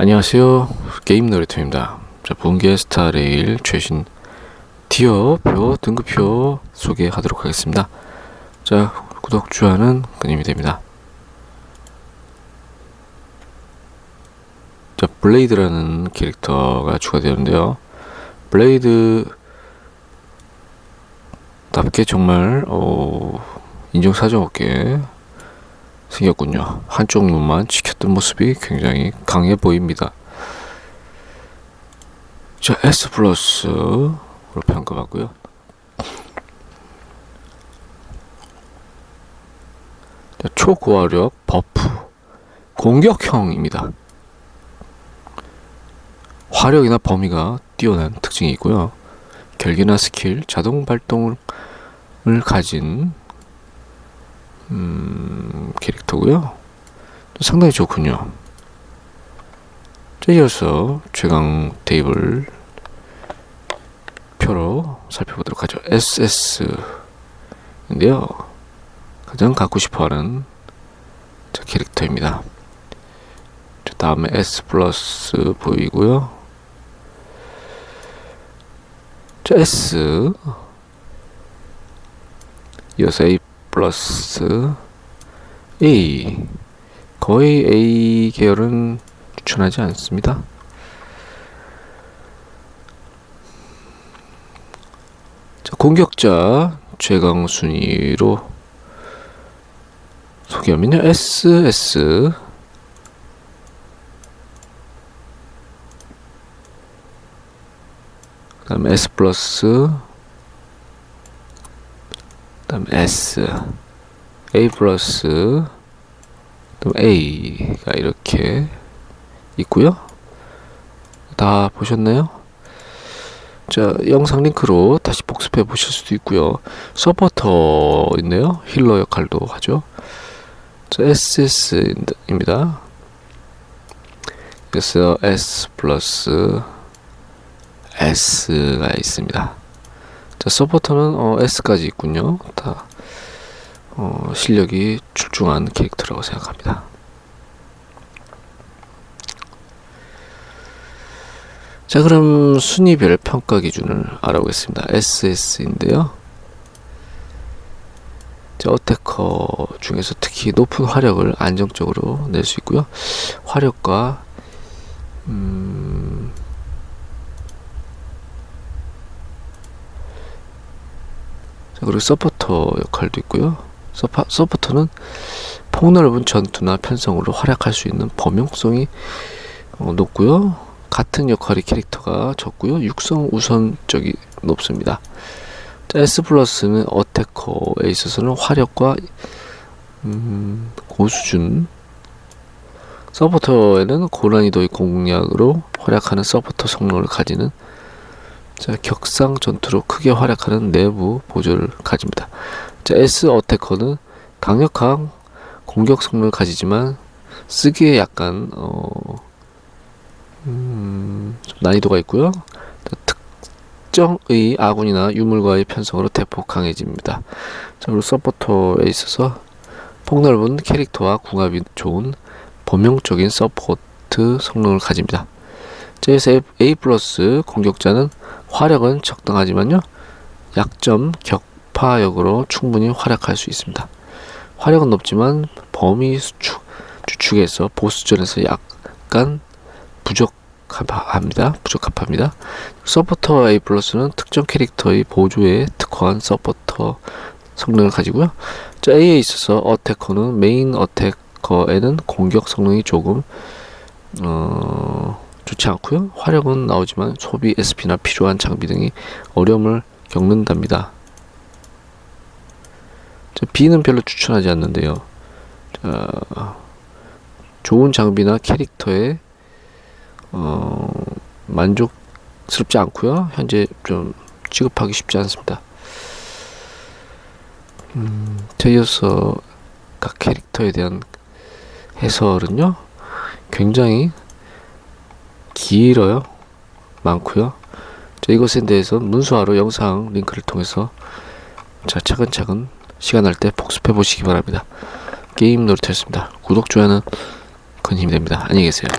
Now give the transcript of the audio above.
안녕하세요. 게임 놀이터입니다. 자, 본계 스타레일 최신 티어표 등급표 소개하도록 하겠습니다. 자, 구독, 좋아요는 끊임이 됩니다. 자, 블레이드라는 캐릭터가 추가되었는데요. 블레이드 답게 정말 어, 인정사정 없게 생겼군요. 한쪽 눈만 지켰던 모습이 굉장히 강해 보입니다. 자, S 플러스로 평가받고요. 자, 초고화력 버프 공격형입니다. 화력이나 범위가 뛰어난 특징이 있고요. 결계나 스킬, 자동 발동을 가진 음, 캐릭터고요. 상당히 좋군요. 자, 이어서 최강 테이블 표로 살펴보도록 하죠. SS인데요. 가장 갖고 싶어하는 자, 캐릭터입니다. 자, 다음에 S 플러스 보이고요. 자, S 이어서 A 플러스 A 거의 A 계열은 추천하지 않습니다. 자, 공격자 최강 순위로 소개하면요. SS 그다음에 S 플러스 그다음 S A 플러스 A가 이렇게 있고요. 다 보셨나요? 자 영상 링크로 다시 복습해 보실 수도 있고요. 서포터 있네요. 힐러 역할도 하죠. 자 SS입니다. 그래서 S 플러스 S가 있습니다. 자, 서포터는 어, S까지 있군요. 다 어, 실력이 출중한 캐릭터라고 생각합니다. 자, 그럼 순위별 평가 기준을 알아보겠습니다. SS인데요. 자, 어태커 중에서 특히 높은 화력을 안정적으로 낼 수 있고요. 화력과 음, 자, 그리고 서포터 역할도 있고요. 서파, 서포터는 폭넓은 전투나 편성으로 활약할 수 있는 범용성이 어, 높고요. 같은 역할의 캐릭터가 적고요. 육성 우선적이 높습니다. 자, S 플러스는 어태커에 있어서는 화력과 음, 고수준 서포터에는 고난이도의 공략으로 활약하는 서포터 성능을 가지는 자, 격상 전투로 크게 활약하는 내부 보조를 가집니다. 자, S 어태커는 강력한 공격 성능을 가지지만 쓰기에 약간 어, 음, 좀 난이도가 있고요. 자, 특정의 아군이나 유물과의 편성으로 대폭 강해집니다. 자, 그리고 서포터에 있어서 폭넓은 캐릭터와 궁합이 좋은 범용적인 서포트 성능을 가집니다. JS A 플러스 공격자는 화력은 적당하지만요. 약점 격 파 역으로 충분히 활약할 수 있습니다. 화력은 높지만 범위 수축, 주축에서 보스전에서 약간 부족합니다. 부적합합니다. 서포터 A 플러스는 특정 캐릭터의 보조에 특화한 서포터 성능을 가지고요. 자, A에 있어서 어태커는 메인 어태커에는 공격 성능이 조금 어, 좋지 않고요. 화력은 나오지만 소비 SP나 필요한 장비 등이 어려움을 겪는답니다. 자, B는 별로 추천하지 않는데요. 자, 좋은 장비나 캐릭터에 어, 만족스럽지 않고요. 현재 좀 취급하기 쉽지 않습니다. 음, 자, 이어서 각 캐릭터에 대한 해설은요. 굉장히 길어요. 많고요. 자, 이것에 대해서 문수화로 영상 링크를 통해서 자, 차근차근 시간 날 때 복습해 보시기 바랍니다. 게임 놀이터였습니다. 구독, 좋아요는 큰 힘이 됩니다. 안녕히 계세요.